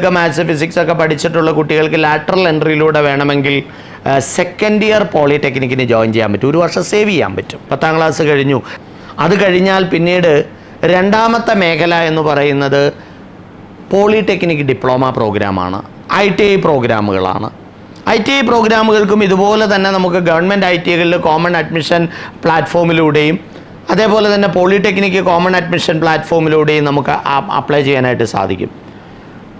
ഒക്കെ maths physics ഒക്കെ പഠിച്ചിട്ടുള്ള കുട്ടികൾക്ക് ലാറ്ററൽ എൻട്രിയിലൂടെ വേണമെങ്കിൽ സെക്കൻഡ് ഇയർ പോളിടെക്നിക്കിന് ജോയിൻ ചെയ്യാൻ പറ്റും. ഒരു വർഷം സേവ് ചെയ്യാൻ പറ്റും. പത്താം ക്ലാസ് കഴിഞ്ഞു. അത് കഴിഞ്ഞാൽ പിന്നീട് രണ്ടാമത്തെ മേഖല എന്ന് പറയുന്നത് പോളിടെക്നിക് ഡിപ്ലോമ പ്രോഗ്രാമാണ് ഐ ടി ഐ പ്രോഗ്രാമുകളാണ് ഐ ടി ഐ പ്രോഗ്രാമുകൾക്കും ഇതുപോലെ തന്നെ നമുക്ക് ഗവൺമെന്റ് ഐ ടി ഐകളിൽ കോമൺ അഡ്മിഷൻ പ്ലാറ്റ്ഫോമിലൂടെയും അതേപോലെ തന്നെ പോളിടെക്നിക് കോമൺ അഡ്മിഷൻ പ്ലാറ്റ്ഫോമിലൂടെയും നമുക്ക് അപ്ലൈ ചെയ്യാനായിട്ട് സാധിക്കും.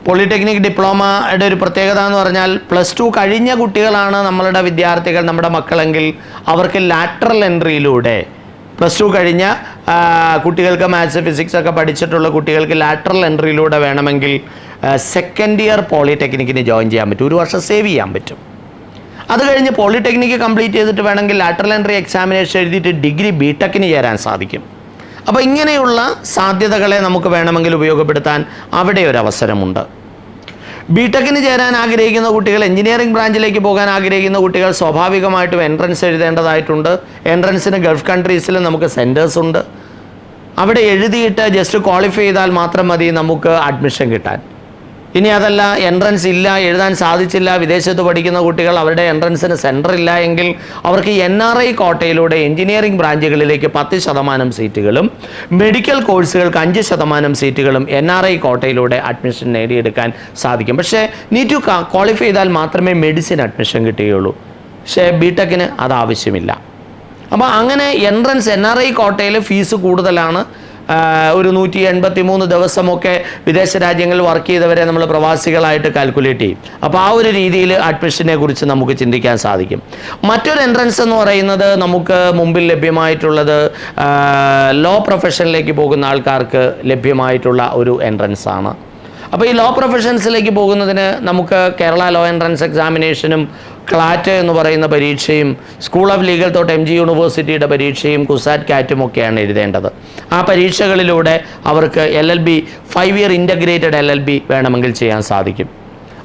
പോളിടെക്നിക് ഡിപ്ലോമയുടെ ഒരു പ്രത്യേകത എന്ന് പറഞ്ഞാൽ പ്ലസ് ടു കഴിഞ്ഞ കുട്ടികളാണ് നമ്മളുടെ വിദ്യാർത്ഥികൾ നമ്മുടെ മക്കളെങ്കിൽ അവർക്ക് ലാറ്ററൽ എൻട്രിയിലൂടെ പ്ലസ് ടു കഴിഞ്ഞ കുട്ടികൾക്ക് മാത്സ് ഫിസിക്സ് ഒക്കെ പഠിച്ചിട്ടുള്ള കുട്ടികൾക്ക് ലാറ്ററൽ എൻട്രിയിലൂടെ വേണമെങ്കിൽ സെക്കൻഡ് ഇയർ പോളിടെക്നിക്കിന് ജോയിൻ ചെയ്യാൻ പറ്റും. ഒരു വർഷം സേവ് ചെയ്യാൻ പറ്റും. അത് കഴിഞ്ഞ് പോളിടെക്നിക്ക് കംപ്ലീറ്റ് ചെയ്തിട്ട് വേണമെങ്കിൽ ലാറ്ററൽ എൻട്രി എക്സാമിനേഷൻ എഴുതിയിട്ട് ഡിഗ്രി ബി ടെക്കിന് ചേരാൻ സാധിക്കും. അപ്പോൾ ഇങ്ങനെയുള്ള സാധ്യതകളെ നമുക്ക് വേണമെങ്കിൽ ഉപയോഗപ്പെടുത്താൻ അവിടെ ഒരു അവസരമുണ്ട്. ബി ടെക്കിന് ചേരാൻ ആഗ്രഹിക്കുന്ന കുട്ടികൾ എഞ്ചിനീയറിംഗ് ബ്രാഞ്ചിലേക്ക് പോകാൻ ആഗ്രഹിക്കുന്ന കുട്ടികൾ സ്വാഭാവികമായിട്ടും എൻട്രൻസ് എഴുതേണ്ടതായിട്ടുണ്ട്. എൻട്രൻസിന് ഗൾഫ് കൺട്രീസിൽ നമുക്ക് സെന്റേഴ്സ് ഉണ്ട്. അവിടെ എഴുതിയിട്ട് ജസ്റ്റ് ക്വാളിഫൈ ചെയ്താൽ മാത്രം മതി നമുക്ക് അഡ്മിഷൻ കിട്ടാൻ. ഇനി അതല്ല എൻട്രൻസ് ഇല്ല എഴുതാൻ സാധിച്ചില്ല വിദേശത്ത് പഠിക്കുന്ന കുട്ടികൾ അവരുടെ എൻട്രൻസിന് സെന്റർ ഇല്ല എങ്കിൽ അവർക്ക് എൻ ആർ ഐ കോട്ടയിലൂടെ എഞ്ചിനീയറിംഗ് ബ്രാഞ്ചുകളിലേക്ക് പത്ത് ശതമാനം സീറ്റുകളും മെഡിക്കൽ കോഴ്സുകൾക്ക് അഞ്ച് ശതമാനം സീറ്റുകളും എൻ ആർ ഐ കോട്ടയിലൂടെ അഡ്മിഷൻ നേടിയെടുക്കാൻ സാധിക്കും. പക്ഷേ നീറ്റ് ക്വാളിഫൈ ചെയ്താൽ മാത്രമേ മെഡിസിൻ അഡ്മിഷൻ കിട്ടുകയുള്ളൂ. പക്ഷേ ബി ടെക്കിന് അത് ആവശ്യമില്ല. അപ്പോൾ അങ്ങനെ എൻട്രൻസ് എൻ ആർ ഐ കോട്ടയിൽ ഫീസ് കൂടുതലാണ്. ഒരു നൂറ്റി എൺപത്തി മൂന്ന് ദിവസമൊക്കെ വിദേശ രാജ്യങ്ങളിൽ വർക്ക് ചെയ്തവരെ നമ്മൾ പ്രവാസികളായിട്ട് കാൽക്കുലേറ്റ് ചെയ്യും. അപ്പോൾ ആ ഒരു രീതിയിൽ അഡ്മിഷനെ കുറിച്ച് നമുക്ക് ചിന്തിക്കാൻ സാധിക്കും. മറ്റൊരു എൻട്രൻസ് എന്ന് പറയുന്നത് നമുക്ക് മുമ്പിൽ ലഭ്യമായിട്ടുള്ളത് ലോ പ്രൊഫഷനിലേക്ക് പോകുന്ന ആൾക്കാർക്ക് ലഭ്യമായിട്ടുള്ള ഒരു എൻട്രൻസ് ആണ്. അപ്പോൾ ഈ ലോ പ്രൊഫഷൻസിലേക്ക് പോകുന്നതിന് നമുക്ക് കേരള ലോ എൻട്രൻസ് എക്സാമിനേഷനും ക്ലാറ്റ് എന്ന് പറയുന്ന പരീക്ഷയും school of legal thought M G യൂണിവേഴ്സിറ്റിയുടെ പരീക്ഷയും കുസാറ്റ് കാറ്റും ഒക്കെയാണ് എഴുതേണ്ടത്. ആ പരീക്ഷകളിലൂടെ അവർക്ക് L L B five year integrated L L B വേണമെങ്കിൽ ചെയ്യാൻ സാധിക്കും.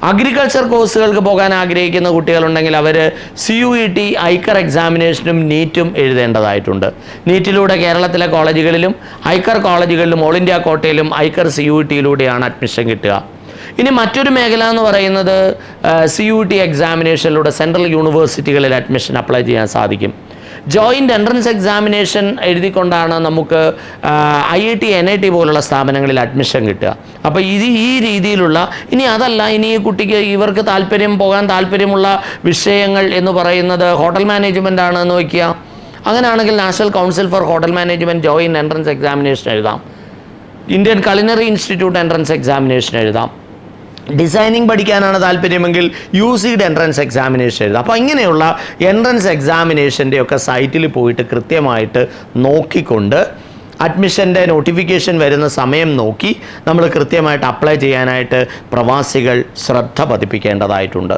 അഗ്രികൾച്ചർ കോഴ്സുകൾക്ക് പോകാൻ ആഗ്രഹിക്കുന്ന കുട്ടികളുണ്ടെങ്കിൽ അവർ C U E T ICAR എക്സാമിനേഷനും നീറ്റും എഴുതേണ്ടതായിട്ടുണ്ട്. നീറ്റിലൂടെ കേരളത്തിലെ കോളേജുകളിലും ഐക്കർ കോളേജുകളിലും ഓൾ ഇന്ത്യ കോട്ടയിലും ഐക്കർ സി യു ടിയിലൂടെയാണ് അഡ്മിഷൻ കിട്ടുക. ഇനി മറ്റൊരു മേഖല എന്ന് പറയുന്നത് സി യു ടി എക്സാമിനേഷനിലൂടെ സെൻട്രൽ യൂണിവേഴ്സിറ്റികളിൽ അഡ്മിഷൻ അപ്ലൈ ചെയ്യാൻ സാധിക്കും. ജോയിന്റ് എൻട്രൻസ് എക്സാമിനേഷൻ എഴുതിക്കൊണ്ടാണ് നമുക്ക് I I T N I T പോലുള്ള സ്ഥാപനങ്ങളിൽ അഡ്മിഷൻ കിട്ടുക. അപ്പോൾ ഇത് ഈ രീതിയിലുള്ള ഇനി അതല്ല ഇനി ഈ കുട്ടിക്ക് ഇവർക്ക് താല്പര്യം പോകാൻ താല്പര്യമുള്ള വിഷയങ്ങൾ എന്ന് പറയുന്നത് ഹോട്ടൽ മാനേജ്മെന്റ് ആണെന്ന് വയ്ക്കുക. അങ്ങനെയാണെങ്കിൽ national council for hotel management join entrance examination എഴുതാം. Indian culinary institute entrance examination എഴുതാം. ഡിസൈനിങ് പഠിക്കാനാണ് താല്പര്യമെങ്കിൽ യു സിയുടെ എൻട്രൻസ് എക്സാമിനേഷൻ എഴുതാം അപ്പോൾ ഇങ്ങനെയുള്ള എൻട്രൻസ് എക്സാമിനേഷന്റെ ഒക്കെ സൈറ്റിൽ പോയിട്ട് കൃത്യമായിട്ട് നോക്കിക്കൊണ്ട് അഡ്മിഷന്റെ നോട്ടിഫിക്കേഷൻ വരുന്ന സമയം നോക്കി നമ്മൾ കൃത്യമായിട്ട് അപ്ലൈ ചെയ്യാനായിട്ട് പ്രവാസികൾ ശ്രദ്ധ പതിപ്പിക്കേണ്ടതായിട്ടുണ്ട്.